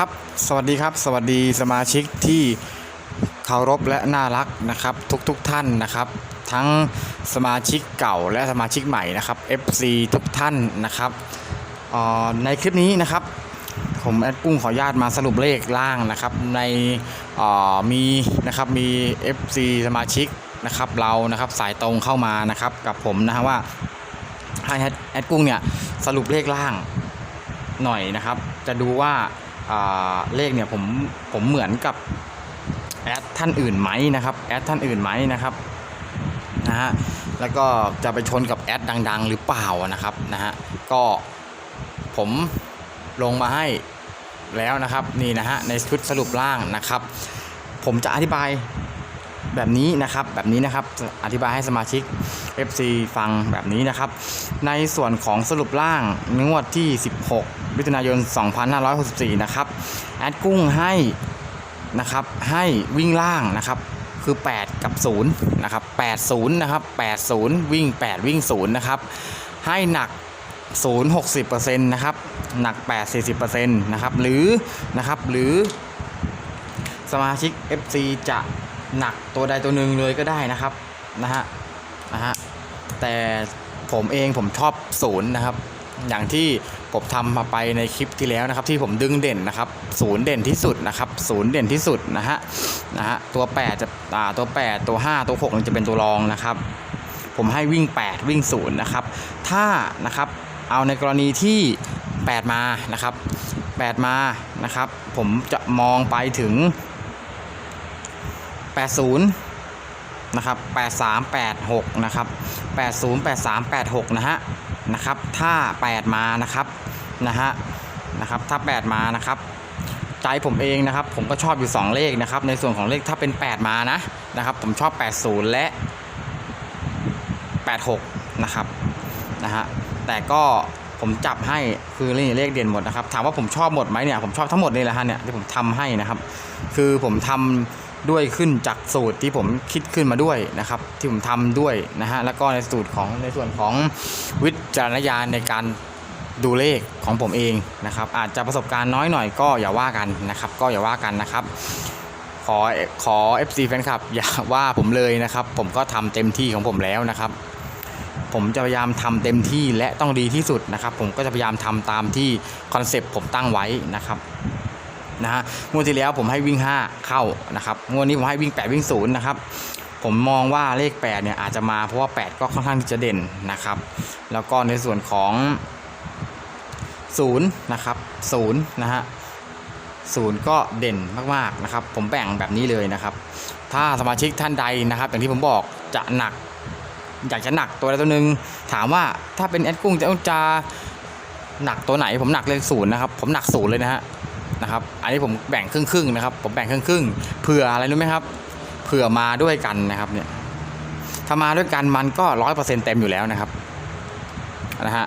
ครับ สวัสดีครับ สวัสดีสมาชิกที่เคารพและน่ารักนะครับทุกๆทท่านนะครับ ทั้งสมาชิกเก่าและสมาชิกใหม่นะครับ FC ทุกท่านนะครับออในคลิปนี้นะครับ ผมแอดกุ้งขออนุญาตมาสรุปเลขล่างนะครับ ในออมีนะครับมี FC สมาชิกนะครับเรานะครับสายตรงเข้ามานะครับกับผมนะฮะว่าให้แอดกุ้งเนี่ยสรุปเลขล่างหน่อยนะครับ จะดูว่า เลขเนี่ยผมผมเหมือนกับแอดท่านอื่นไหมนะครับแอดท่านอื่นไหมนะครับนะฮะแล้วก็จะไปชนกับแอดดัง ๆ หรือเปล่านะครับนะฮะก็ผมลงมาให้แล้วนะครับนี่นะฮะในชุดสรุปล่างนะครับ ผมจะอธิบาย แบบนี้นะครับแบบนี้นะครับอธิบายให้สมาชิก FC ฟังแบบนี้นะครับ ในส่วนของสรุปล่างงวดที่ 16มิถุนายน 2564 นะครับแอดกุ้งให้นะครับให้วิ่งล่างนะครับคือ 8 กับ0นะครับ80นะครับ80 วิ่ง 8 วิ่ง0นะครับให้หนัก 0 60%นะครับหนัก 8 40%นะครับหรือนะครับหรือสมาชิก FC จะ หนักตัวใดตัวหนึ่งเลยก็ได้นะครับนะฮะนะฮะแต่ผมเองผมชอบศูนย์นะครับ อย่างที่ผมทำมาไปในคลิปที่แล้วนะครับ ที่ผมดึงเด่นนะครับศูนย์เด่นที่สุดนะครับศูนย์เด่นที่สุดนะฮะนะฮะตัว8จะอ่าตัว 8 ตัว 5 ตัว6จะเป็นตัวรองนะครับ ผมให้วิ่ง 8 วิ่ง0นะครับ ถ้านะครับเอาในกรณีที่ 8 มานะครับ 8 มานะครับ ผมจะมองไปถึง 80นะครับ8386นะครับ80 83 86นะฮะนะครับถ้า 8 มานะครับนะฮะนะครับถ้า 8 มานะครับใจผมเองนะครับผมก็ชอบอยู่ 2 เลขนะครับในส่วนของเลขถ้าเป็น 8 มานะนะครับผมชอบ 80 และ 86นะครับนะฮะแต่ก็ผมจับให้คือเลขเลขเด่นหมดนะครับถามว่าผมชอบหมดไหมเนี่ยผมชอบทั้งหมดนี่แหละฮะเนี่ยที่ผมทำให้นะครับ คือผมทำ ด้วยขึ้นจากสูตรที่ผมคิดขึ้นมาด้วยนะครับ ที่ผมทำด้วยนะฮะแล้วก็ในสูตรของในส่วนของวิจารณญาณในการดูเลขของผมเองนะครับ อาจจะประสบการณ์น้อยหน่อยก็อย่าว่ากันนะครับ ก็อย่าว่ากันนะครับ ขอขอ FC แฟนคลับอย่าว่าผมเลยนะครับ ผมก็ทำเต็มที่ของผมแล้วนะครับ ผมจะพยายามทำเต็มที่และต้องดีที่สุดนะครับ ผมก็จะพยายามทำตามที่คอนเซปต์ผมตั้งไว้นะครับ นะฮะงวดที่แล้วผมให้วิ่ง 5 เข้านะครับงวดนี้ผมให้วิ่ง 8 วิ่ง0นะครับผมมองว่าเลข 8 เนี่ยอาจจะมาเพราะว่า 8 ก็ค่อนข้างที่จะเด่นนะครับ แล้วก็ในส่วนของ 0 นะครับ0นะฮะ0ก็เด่นมากๆนะครับ ผมแบ่งแบบนี้เลยนะครับ ถ้าสมาชิกท่านใดนะครับ อย่างที่ผมบอกจะหนัก อยากจะหนักตัวใดตัวหนึ่งถามว่าถ้าเป็นแอดกุ้งจะจะหนักตัวไหน ผมหนักเลขศูนย์นะครับ ผมหนักศูนย์เลยนะฮะ นะครับ อันนี้ผมแบ่งครึ่งครึ่งๆนะครับ ผมแบ่งครึ่งครึ่งๆเผื่ออะไรรู้ไหมครับ เผื่อมาด้วยกันนะครับเนี่ย ถ้ามาด้วยกันมันก็ร้อยเปอร์เซ็นต์เต็มอยู่แล้วนะครับนะฮะ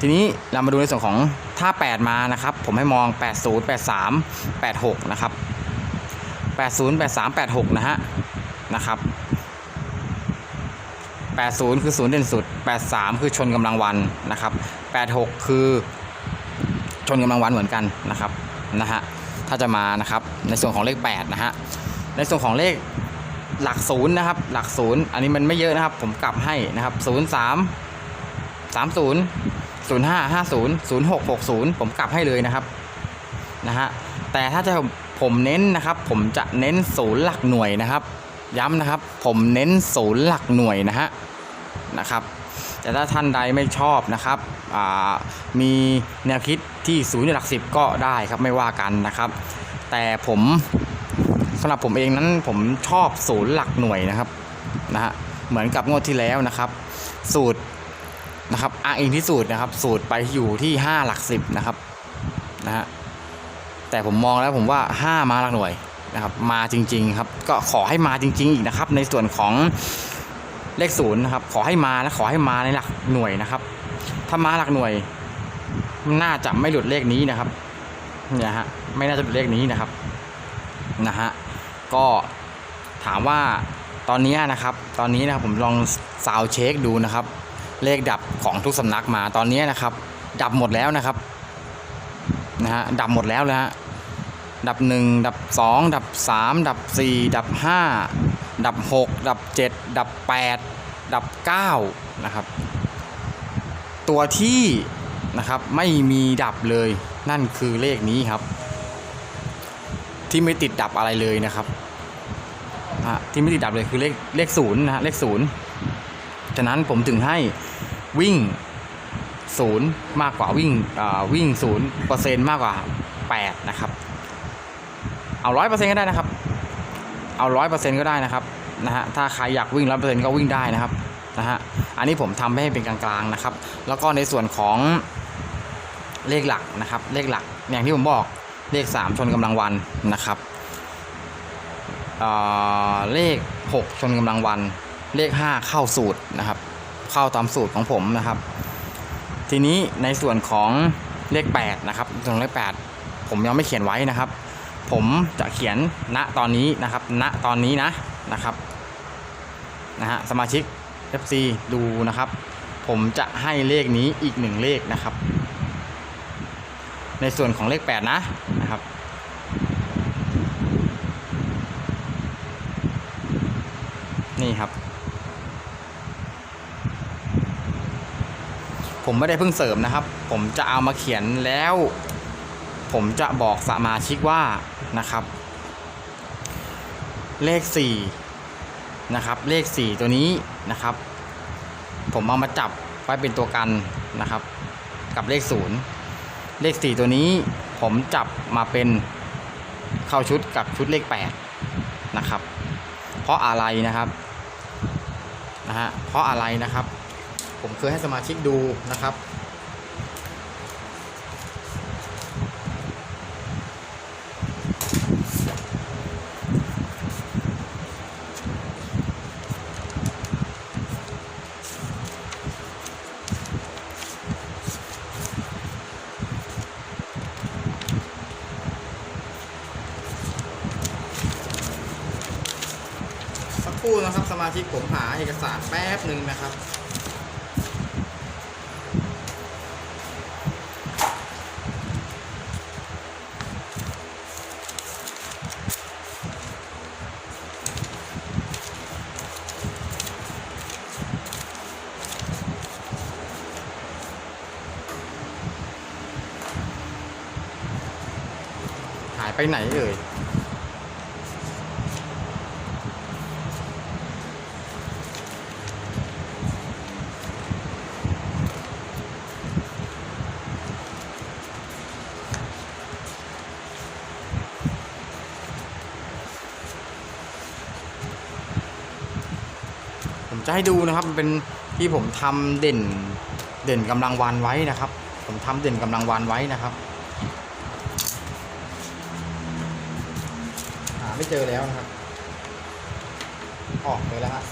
ทีนี้เรามาดูในส่วนของถ้า 8 มานะครับ ผมให้มอง 80 83 86 นะครับ 80 83 86 นะฮะนะครับ 80 คือศูนย์เด่นสุด 83 คือชนกำลังวันนะครับ 86 คือชนกำลังวันเหมือนกันนะครับ นะฮะถ้าจะมานะครับในส่วนของเลข8นะฮะในส่วนของเลขหลักศูนย์นะครับหลักศูนย์อันนี้มันไม่เยอะนะครับ ผมกลับให้นะครับ03 30 05 50 06 60ผมกลับให้เลยนะครับนะฮะแต่ถ้าจะผมเน้นนะครับ ผมจะเน้นศูนย์หลักหน่วยนะครับ ย้ำนะครับ ผมเน้นศูนย์หลักหน่วยนะฮะนะครับ แต่ถ้าท่านใดไม่ชอบนะครับมีแนวคิดที่ศูนย์หลักสิบก็ได้ครับไม่ว่ากันนะครับ แต่ผมสำหรับผมเองนั้นผมชอบศูนย์หลักหน่วยนะครับนะฮะเหมือนกับงวดที่แล้วนะครับ สูตรนะครับอ้างอิงที่สูตรนะครับ สูตรไปอยู่ที่ 5 หลักสิบนะครับนะฮะแต่ผมมองแล้วผมว่า 5 มาหลักหน่วยนะครับ มาจริง ๆ ครับ ก็ขอให้มาจริง ๆ อีกนะครับ ในส่วนของ เลขศูนย์นะครับ ขอให้มาและขอให้มาในหลักหน่วยนะครับ ถ้ามาหลักหน่วย น่าจะไม่หลุดเลขนี้นะครับเนี่ยฮะไม่น่าจะหลุดเลขนี้นะครับนะฮะก็ถามว่าตอนนี้นะครับ ตอนนี้นะครับผมลองซาวเช็คดูนะครับ เลขดับของทุกสำนักมาตอนนี้นะครับ ดับหมดแล้วนะครับนะฮะดับหมดแล้วนะฮะดับ 1 ดับ 2 ดับ 3 ดับ 4 ดับ 5 ดับ 6 ดับ 7 ดับ 8 ดับ 9 นะครับ ตัวที่นะครับไม่มีดับเลยนั่นคือเลขนี้ครับ ที่ไม่ติดดับอะไรเลยนะครับอะที่ไม่ติดดับเลยคือเลขเลขศูนย์นะฮะเลขศูนย์ฉะนั้นผมถึงให้วิ่งศูนย์มากกว่าวิ่งวิ่งศูนย์เปอร์เซ็นต์มากกว่าแปดนะครับ เอาร้อยเปอร์เซ็นต์ก็ได้นะครับ เอาร้อยเปอร์เซ็นต์ก็ได้นะครับนะฮะถ้าใครอยากวิ่งร้อยเปอร์เซ็นต์ก็วิ่งได้นะครับนะฮะอันนี้ผมทำให้เป็นกลางๆนะครับ แล้วก็ในส่วนของเลขหลักนะครับ เลขหลักอย่างที่ผมบอกเลข 3 ชนกำลังวันนะครับเอ่อเลข 6 ชนกำลังวัน เลข 5 เข้าสูตรนะครับ เข้าตามสูตรของผมนะครับ ทีนี้ในส่วนของเลข8นะครับส่วนเลข 8 ผมยังไม่เขียนไว้นะครับ ผมจะเขียนณตอนนี้นะครับ ณตอนนี้นะนะครับนะฮะสมาชิก FC ดูนะครับ ผมจะให้เลขนี้อีกหนึ่งเลขนะครับ ในส่วนของเลข 8 นะนะครับนี่ครับ ผมไม่ได้เพิ่งเสริมนะครับ ผมจะเอามาเขียนแล้ว ผมจะบอกสมาชิกว่านะครับ เลข4นะครับเลข 4 ตัวนี้นะครับ ผมเอามาจับไว้เป็นตัวกันนะครับ กับเลข 0 เลข 4 ตัวนี้ผมจับมาเป็นเข้าชุดกับชุดเลข 8 นะครับ เพราะอะไรนะครับนะฮะเพราะอะไรนะครับ ผมเคยให้สมาชิกดูนะครับ ครู่นะครับ สมาชิกผมหาเอกสารแป๊บหนึ่งนะครับหายไปไหนเอ่ย จะให้ดูนะครับมันเป็นที่ผมทำเด่นเด่นกำลังวันไว้นะครับ ผมทำเด่นกำลังวันไว้นะครับหาไม่เจอแล้วนะครับ ออกไปแล้วฮะ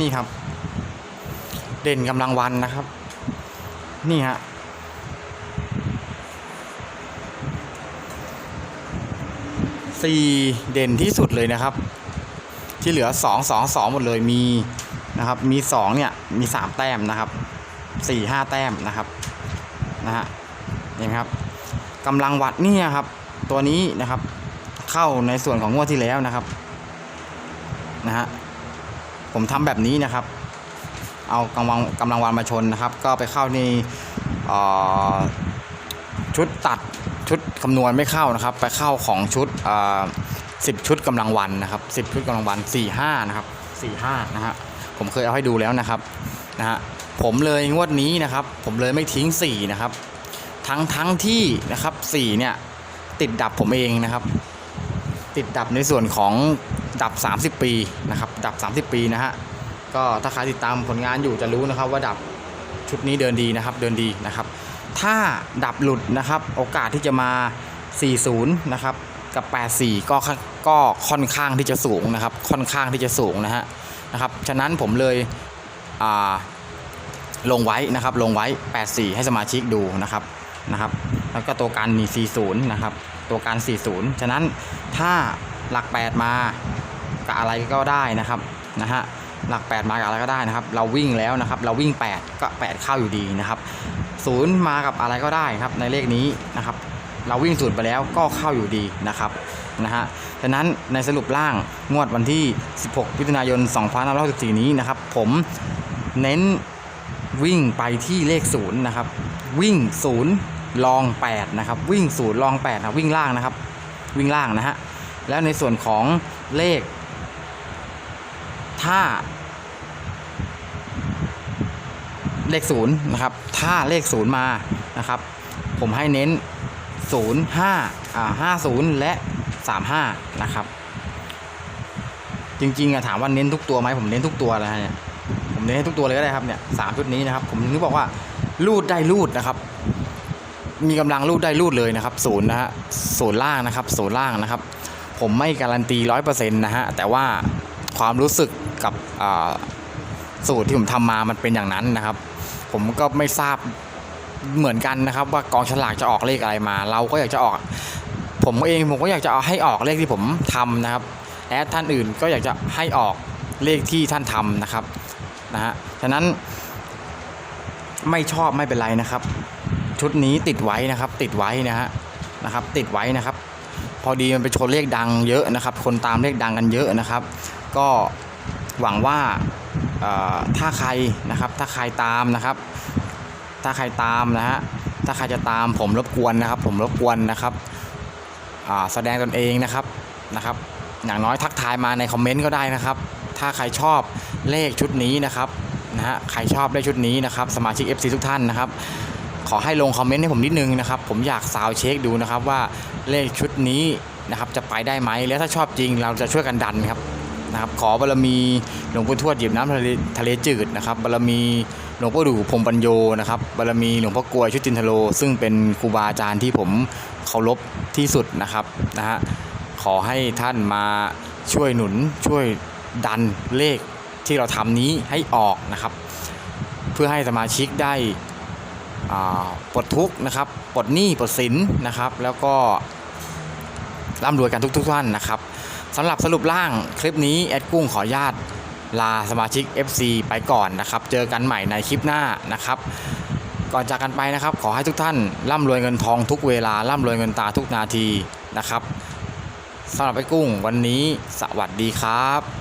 นี่ครับ เด่นกำลังวันนะครับ นี่ฮะสี่เด่นที่สุดเลยนะครับ ที่เหลือสองสองสองหมดเลยมีนะครับ มีสองเนี่ยมีสามแต้มนะครับสี่ห้าแต้มนะครับนะฮะเห็นไหมครับกำลังวัดเนี่ยครับ ตัวนี้นะครับ เข้าในส่วนของงวดที่แล้วนะครับนะฮะ ผมทำแบบนี้นะครับ เอากำลังกำลังวันมาชนนะครับ ก็ไปเข้าในชุดตัดชุดคำนวณไม่เข้านะครับ ไปเข้าของชุดสิบชุดกำลังวันนะครับสิบชุดกำลังวันสี่ห้านะครับสี่ห้านะฮะผมเคยเอาให้ดูแล้วนะครับนะฮะผมเลยงวดนี้นะครับ ผมเลยไม่ทิ้งสี่นะครับ ทั้งทั้งที่นะครับสี่เนี่ยติดดับผมเองนะครับ ติดดับในส่วนของ ดับ 30 ปีนะครับดับ 30 ปีนะฮะก็ถ้าใครติดตามผลงานอยู่จะรู้นะครับว่าดับชุดนี้เดินดีนะครับเดินดีนะครับ ถ้าดับหลุดนะครับโอกาสที่จะมา 40 นะครับกับ 84 ก็ค่อนก็ค่อนข้างที่จะสูงนะครับ ค่อนข้างที่จะสูงนะฮะนะครับฉะนั้นผมเลยอ่าลงไว้นะครับลงไว้ 84 ให้สมาชิกดูนะครับนะครับแล้วก็ตัวกันมี 40 นะครับ ตัวการ 40 ฉะนั้นถ้าหลัก 8 มา กับอะไรก็ได้นะครับนะฮะหลัก 8 มากับอะไรก็ได้นะครับ เราวิ่งแล้วนะครับ เราวิ่ง 8 ก็ 8 เข้าอยู่ดีนะครับ0มากับอะไรก็ได้ครับ ในเลขนี้นะครับ เราวิ่งศูนย์ไปแล้วก็เข้าอยู่ดีนะครับนะฮะฉะนั้นในสรุปล่างงวดวันที่ 16มิถุนายน2564นี้นะครับ ผมเน้นวิ่งไปที่เลขศูนย์นะครับ วิ่งศูนย์ลอง8นะครับ วิ่งศูนย์ลอง8นะวิ่งล่างนะครับ วิ่งล่างนะฮะแล้วในส่วนของเลข ถ้า เลขศูนย์นะครับ ถ้าเลขศูนย์มานะครับ ผมให้เน้น0 5อ่า50และ35นะครับ จริงๆอะถามว่าเน้นทุกตัวไหมผมเน้นทุกตัวเลยเนี่ยผมเน้นให้ทุกตัวเลยก็ได้ครับเนี่ยสามชุดนี้นะครับ ผมนึกบอกว่ารูดได้รูดนะครับ มีกำลังรูดได้รูดเลยนะครับศูนย์นะฮะศูนย์ล่างนะครับศูนย์ล่างนะครับ ผมไม่การันตีร้อยเปอร์เซ็นต์นะฮะแต่ว่าความรู้สึก กับสูตรที่ผมทำมามันเป็นอย่างนั้นนะครับ ผมก็ไม่ทราบเหมือนกันนะครับ ว่ากองฉลากจะออกเลขอะไรมา เราก็อยากจะออก ผมเองผมก็อยากจะเอาให้ออกเลขที่ผมทำนะครับและท่านอื่นก็อยากจะให้ออกเลขที่ท่านทำนะครับนะฮะฉะนั้นไม่ชอบไม่เป็นไรนะครับ ชุดนี้ติดไว้นะครับ ติดไว้นะฮะนะครับ ติดไว้นะครับ พอดีมันไปชนเลขดังเยอะนะครับ คนตามเลขดังกันเยอะนะครับ ก็ หวังว่าถ้าใครนะครับถ้าใครตามนะครับ ถ้าใครตามนะฮะถ้าใครจะตามผมรบกวนนะครับ ผมรบกวนนะครับแสดงตนเองนะครับนะครับ อย่างน้อยทักทายมาในคอมเมนต์ก็ได้นะครับ ถ้าใครชอบเลขชุดนี้นะครับนะฮะใครชอบเลขชุดนี้นะครับ สมาชิก FC ทุกท่านนะครับ ขอให้ลงคอมเมนต์ให้ผมนิดนึงนะครับ ผมอยากซาวเช็คดูนะครับว่าเลขชุดนี้นะครับจะไปได้ไหมแล้วถ้าชอบจริงเราจะช่วยกันดันครับ นะครับขอบารมีหลวงปู่ทวดหยิบน้ำทะเลทะเลจืดนะครับบารมีหลวงพ่อดูพรมปัญโยนะครับบารมีหลวงพ่อกลวยชุตินทโล ซึ่งเป็นครูบาอาจารย์ที่ผมเคารพที่สุดนะครับนะฮะขอให้ท่านมาช่วยหนุนช่วยดันเลขที่เราทำนี้ให้ออกนะครับ เพื่อให้สมาชิกได้ปลดทุกข์นะครับปลดหนี้ปลดสินนะครับ แล้วก็ร่ำรวยกันทุกๆท่านนะครับ สำหรับสรุปร่างคลิปนี้แอดกุ้งขออนุญาตลาสมาชิก FC ไปก่อนนะครับ เจอกันใหม่ในคลิปหน้านะครับ ก่อนจากกันไปนะครับ ขอให้ทุกท่านร่ำรวยเงินทองทุกเวลาร่ำรวยเงินตาทุกนาทีนะครับสำหรับไอ้กุ้งวันนี้สวัสดีครับ